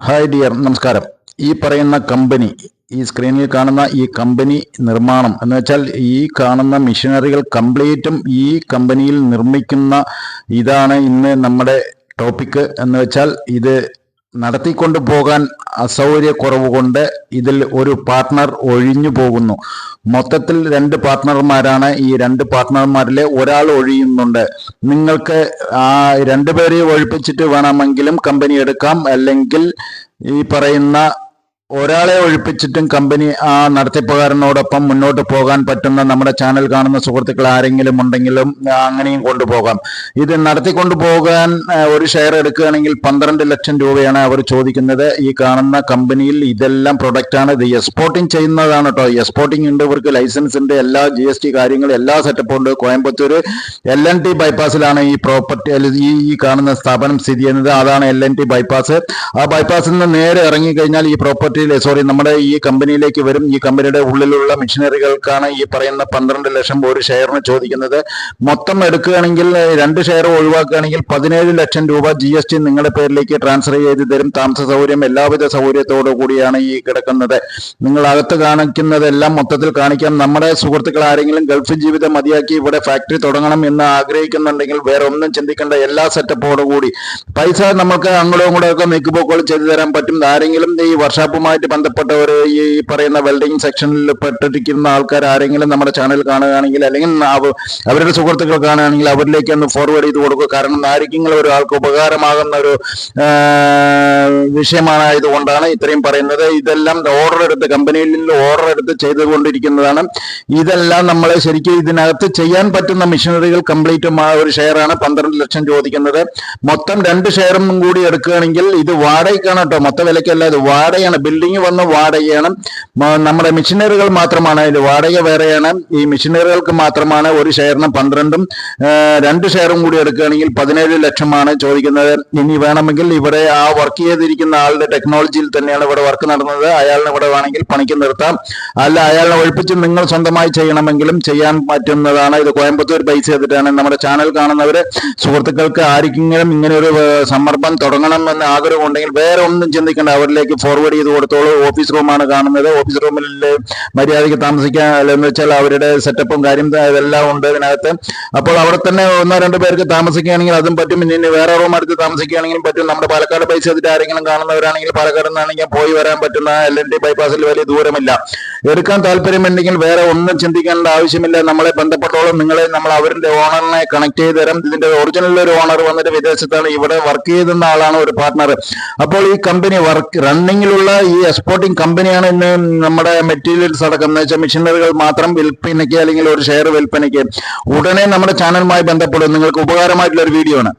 Hi dear നമസ്കാരം. ഈ പറയുന്ന കമ്പനി ഈ സ്ക്രീനിൽ കാണുന്ന ഈ കമ്പനി നിർമ്മാണം എന്ന് വെച്ചാൽ ഈ കാണുന്ന മെഷീനറികൾ കംപ്ലീറ്റും ഈ കമ്പനിയിൽ നിർമ്മിക്കുന്ന ഇതാണ് ഇന്ന് നമ്മുടെ ടോപ്പിക് എന്ന് വെച്ചാൽ ഇത് നടത്തിക്കൊണ്ടു പോകാൻ അസൗകര്യക്കുറവ് കൊണ്ട് ഇതിൽ ഒരു പാർട്ട്ണർ ഒഴിഞ്ഞു പോകുന്നു. മൊത്തത്തിൽ രണ്ട് പാർട്ട്ണർമാരാണ് ഈ രണ്ട് പാർട്ട്ണർമാരിലെ ഒരാൾ ഒഴിയുന്നുണ്ട്. നിങ്ങൾക്ക് ആ രണ്ടുപേരെയും ഒഴിപ്പിച്ചിട്ട് വേണമെങ്കിലും കമ്പനി എടുക്കാം. അല്ലെങ്കിൽ ഈ പറയുന്ന ഒരാളെ ഒഴിപ്പിച്ചിട്ടും കമ്പനി ആ നടത്തിപ്പുകാരനോടൊപ്പം മുന്നോട്ട് പോകാൻ പറ്റുന്ന നമ്മുടെ ചാനൽ കാണുന്ന സുഹൃത്തുക്കൾ ആരെങ്കിലും ഉണ്ടെങ്കിലും അങ്ങനെയും കൊണ്ടുപോകാം. ഇത് നടത്തിക്കൊണ്ടു പോകാൻ ഒരു ഷെയർ എടുക്കുകയാണെങ്കിൽ പന്ത്രണ്ട് ലക്ഷം രൂപയാണ് അവർ ചോദിക്കുന്നത്. ഈ കാണുന്ന കമ്പനിയിൽ ഇതെല്ലാം പ്രൊഡക്റ്റാണ് ഇത് എക്സ്പോർട്ടിങ് ചെയ്യുന്നതാണ് കേട്ടോ എക്സ്പോർട്ടിങ് ഉണ്ട്. ഇവർക്ക് ലൈസൻസ് ഉണ്ട്. എല്ലാ ജി എസ് ടി കാര്യങ്ങളും എല്ലാ സെറ്റപ്പും ഉണ്ട്. കോയമ്പത്തൂർ എൽ എൻ ടി ബൈപ്പാസിലാണ് ഈ പ്രോപ്പർട്ടി ഈ ഈ കാണുന്ന സ്ഥാപനം സ്ഥിതി ചെയ്യുന്നത്. അതാണ് എൽ എൻ ടി ബൈപ്പാസ് ആ ബൈപ്പാസിൽ നിന്ന് നേരെ ഇറങ്ങിക്കഴിഞ്ഞാൽ ഈ പ്രോപ്പർട്ടി ഫാക്ടറിയിൽ സോറി നമ്മുടെ ഈ കമ്പനിയിലേക്ക് വരും. ഈ കമ്പനിയുടെ ഉള്ളിലുള്ള മെഷീനറികൾക്കാണ് ഈ പറയുന്ന പന്ത്രണ്ട് ലക്ഷം ഒരു ഷെയറിന് ചോദിക്കുന്നത്. മൊത്തം എടുക്കുകയാണെങ്കിൽ രണ്ട് ഷെയർ ഒഴിവാക്കുകയാണെങ്കിൽ പതിനേഴ് ലക്ഷം രൂപ ജി എസ് ടി നിങ്ങളുടെ പേരിലേക്ക് ട്രാൻസ്ഫർ ചെയ്ത് തരും. താമസ സൗകര്യം എല്ലാവിധ സൗകര്യത്തോടു കൂടിയാണ് ഈ കിടക്കുന്നത്. നിങ്ങൾ അകത്ത് കാണിക്കുന്നതെല്ലാം മൊത്തത്തിൽ കാണിക്കാം. നമ്മുടെ സുഹൃത്തുക്കൾ ആരെങ്കിലും ഗൾഫ് ജീവിതം മതിയാക്കി ഇവിടെ ഫാക്ടറി തുടങ്ങണം എന്ന് ആഗ്രഹിക്കുന്നുണ്ടെങ്കിൽ വേറെ ഒന്നും ചിന്തിക്കേണ്ട എല്ലാ സെറ്റപ്പോടുകൂടി പൈസ നമുക്ക് അങ്ങോട്ടും ഇങ്ങോട്ടും ഒക്കെ നീക്കുപോക്കുകൾ ചെയ്തു തരാൻ പറ്റും. ആരെങ്കിലും ഈ വർഷാപ്പുമായി ഇതുമായിട്ട് ബന്ധപ്പെട്ടവർ ഈ പറയുന്ന വെൽഡിംഗ് സെക്ഷനിൽ പെട്ടിരിക്കുന്ന ആൾക്കാർ ആരെങ്കിലും നമ്മുടെ ചാനൽ കാണുകയാണെങ്കിൽ അല്ലെങ്കിൽ അവരുടെ സുഹൃത്തുക്കൾ കാണുകയാണെങ്കിൽ അവരിലേക്ക് ഒന്ന് ഫോർവേഡ് ചെയ്ത് കൊടുക്കുക. കാരണം ആരെങ്കിലും ഒരാൾക്ക് ഉപകാരമാകുന്ന ഒരു വിഷയമായതുകൊണ്ടാണ് ഇത്രയും പറയുന്നത്. ഇതെല്ലാം ഓർഡർ എടുത്ത് കമ്പനിയിൽ ഓർഡർ എടുത്ത് ചെയ്തുകൊണ്ടിരിക്കുന്നതാണ്. ഇതെല്ലാം നമ്മൾ ശരിക്കും ഇതിനകത്ത് ചെയ്യാൻ പറ്റുന്ന മിഷനറികൾ കംപ്ലീറ്റ് ഒരു ഷെയറാണ് പന്ത്രണ്ട് ലക്ഷം ചോദിക്കുന്നത്. മൊത്തം രണ്ട് ഷെയറും കൂടി എടുക്കുകയാണെങ്കിൽ ഇത് വാടകയ്ക്കാണ് കേട്ടോ. മൊത്ത വിലയ്ക്കല്ല ഇത് വാടകയാണ്. ബിൽഡിംഗ് വന്ന് വാടകയാണ്. നമ്മുടെ മിഷനറികൾ മാത്രമാണ്. അതിൽ വാടക വേറെയാണ്. ഈ മിഷനറികൾക്ക് മാത്രമാണ് ഒരു ഷെയറിന് പന്ത്രണ്ടും രണ്ട് ഷെയറും കൂടി എടുക്കുകയാണെങ്കിൽ പതിനേഴ് ലക്ഷമാണ് ചോദിക്കുന്നത്. ഇനി വേണമെങ്കിൽ ഇവിടെ ആ വർക്ക് ചെയ്തിരിക്കുന്ന ആളുടെ ടെക്നോളജിയിൽ തന്നെയാണ് ഇവിടെ വർക്ക് നടന്നത്. അയാളിനെ ഇവിടെ വേണമെങ്കിൽ പണിക്ക് നിർത്താം. അല്ല അയാളിനെ ഒഴിപ്പിച്ച് നിങ്ങൾ സ്വന്തമായി ചെയ്യണമെങ്കിലും ചെയ്യാൻ പറ്റുന്നതാണ്. ഇത് കോയമ്പത്തൂർ ബൈസ് ചെയ്തിട്ടാണ് നമ്മുടെ ചാനൽ കാണുന്നവർ സുഹൃത്തുക്കൾക്ക് ആർക്കെങ്കിലും ഇങ്ങനെ ഒരു സമ്മർദ്ദം തുടങ്ങണം എന്ന് ആഗ്രഹം ഉണ്ടെങ്കിൽ വേറെ ഒന്നും ചിന്തിക്കേണ്ട. അവരിലേക്ക് ഫോർവേഡ് ചെയ്ത് കൊടുത്തോളൂ ഓഫീസ് റൂമാണ് കാണുന്നത്. ഓഫീസ് റൂമിൽ മര്യാദയ്ക്ക് താമസിക്കാൻ എന്ന് വെച്ചാൽ അവരുടെ സെറ്റപ്പും കാര്യം ഇതെല്ലാം ഉണ്ട് ഇതിനകത്ത്. അപ്പോൾ അവിടെ തന്നെ ഒന്നോ രണ്ടോ പേർക്ക് താമസിക്കുകയാണെങ്കിൽ അതും പറ്റും. ഇനി വേറെ റൂം എടുത്ത് താമസിക്കുകയാണെങ്കിലും പറ്റും. നമ്മുടെ പാലക്കാട് പൈസ ആരെങ്കിലും കാണുന്നവരാണെങ്കിൽ പാലക്കാട് നിന്നാണെങ്കിൽ പോയി വരാൻ പറ്റുന്ന എൽ ബൈപ്പാസിൽ വലിയ ദൂരമില്ല. എടുക്കാൻ താല്പര്യമുണ്ടെങ്കിൽ വേറെ ഒന്നും ചിന്തിക്കേണ്ട ആവശ്യമില്ല. നമ്മളെ ബന്ധപ്പെട്ടോളം നിങ്ങളെ നമ്മൾ അവരുടെ ഓണറിനെ കണക്ട് ചെയ്ത് തരാം. ഇതിന്റെ ഒറിജിനൽ ഒരു ഓണർ വന്നിട്ട് വിദേശത്താണ് ഇവിടെ വർക്ക് ചെയ്തുന്ന ആളാണ് ഒരു പാർട്ട്ണർ അപ്പോൾ ഈ കമ്പനി വർക്ക് റണ്ണിങ്ങിലുള്ള ഈ എക്സ്പോർട്ടിംഗ് കമ്പനിയാണ് ഇന്ന് നമ്മുടെ മെറ്റീരിയൽസ് അടക്കം. എന്ന് വെച്ചാൽ മെഷീനറികൾ മാത്രം വിൽപ്പനയ്ക്ക് അല്ലെങ്കിൽ ഒരു ഷെയർ വിൽപ്പനയ്ക്ക്. ഉടനെ നമ്മുടെ ചാനലുമായി ബന്ധപ്പെടും. നിങ്ങൾക്ക് ഉപകാരമായിട്ടുള്ള ഒരു വീഡിയോ ആണ്.